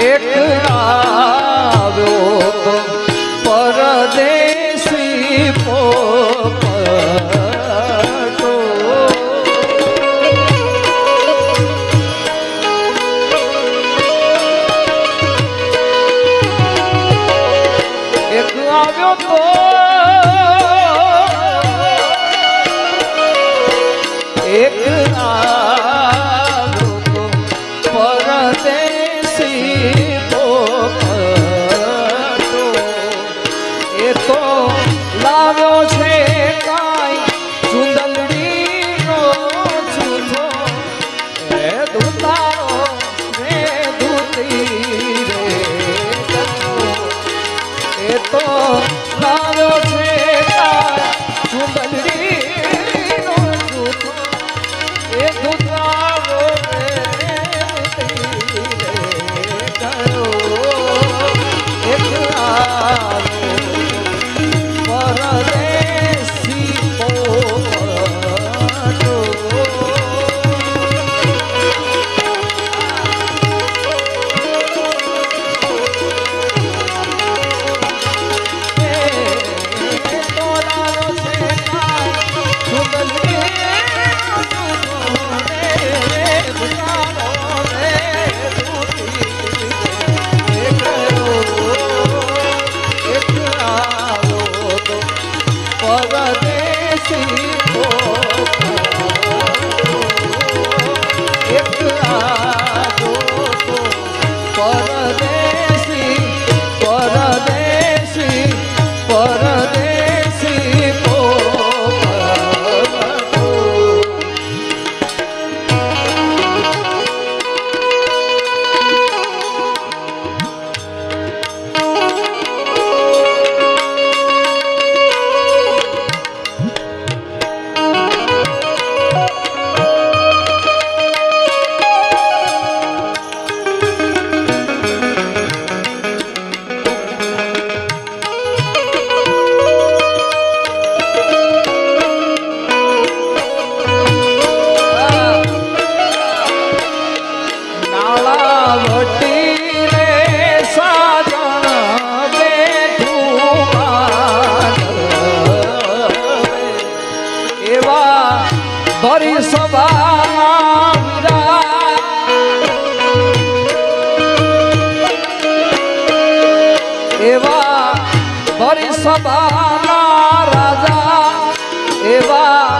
એકડાવ્યો પરદેશી pop આવ્યો તો એક આ એવા ભરી સભાના રાજા એવા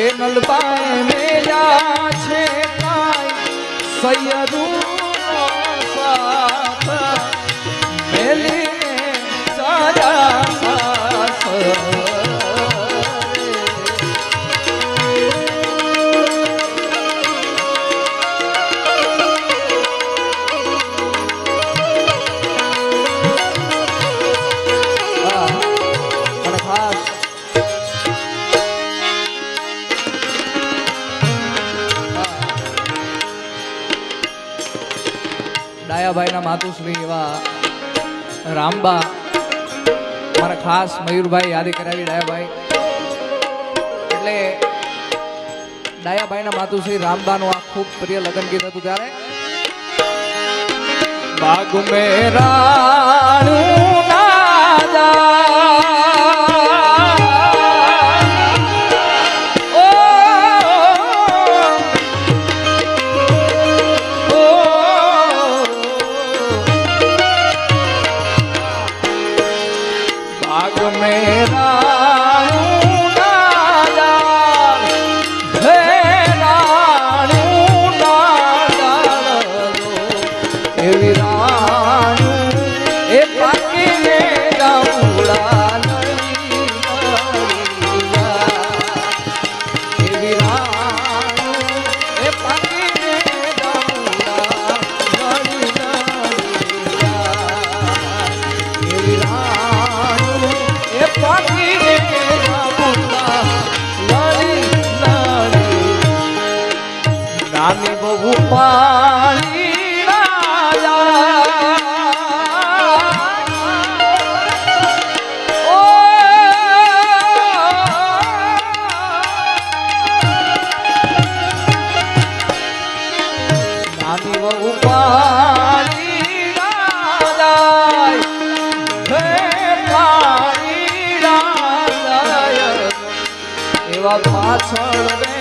પેનલ પાય મેલા છે કાય સૈયદું ડાયાભાઈના માતુશ્રી એવા રામબા, મારા ખાસ મયુરભાઈ યાદી કરાવી ડાયાભાઈ એટલે ડાયાભાઈના માતુશ્રી રામબાનું આ ખૂબ પ્રિય લગ્ન ગીત હતું ત્યારે. બાગ મેરા પાછળ રે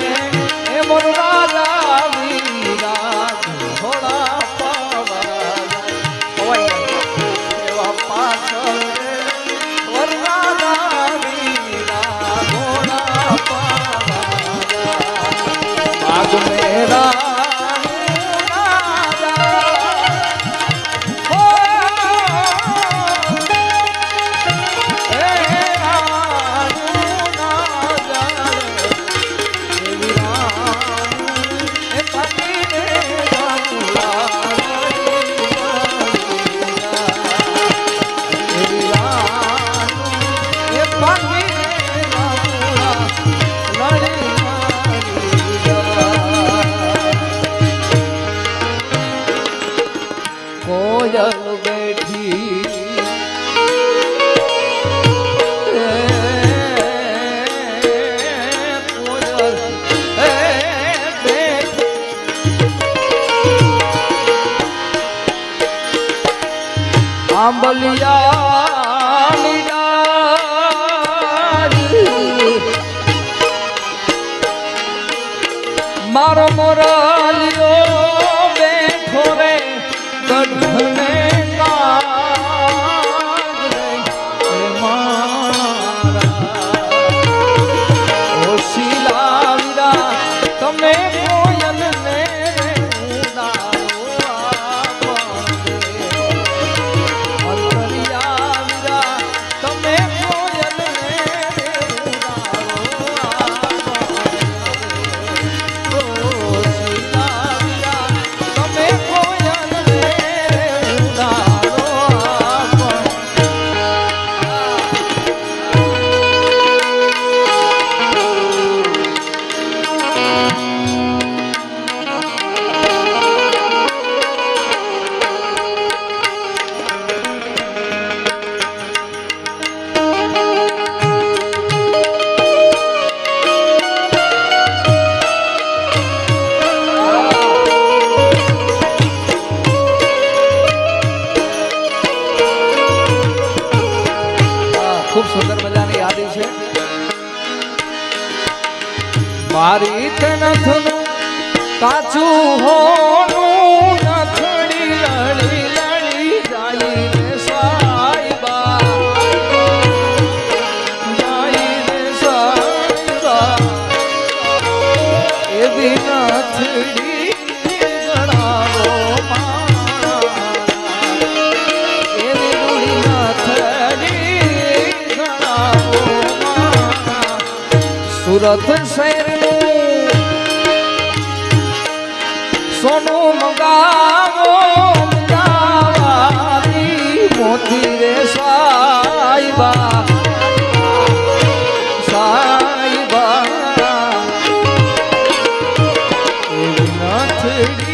આંબલિયા મારો મોરાલિયો મારી કનથનું કાચું હોનું સુરત શહેરનું સોનું મંગાવો મંગાવાદી મોતી રે સાઈબા સાઈબા. નથી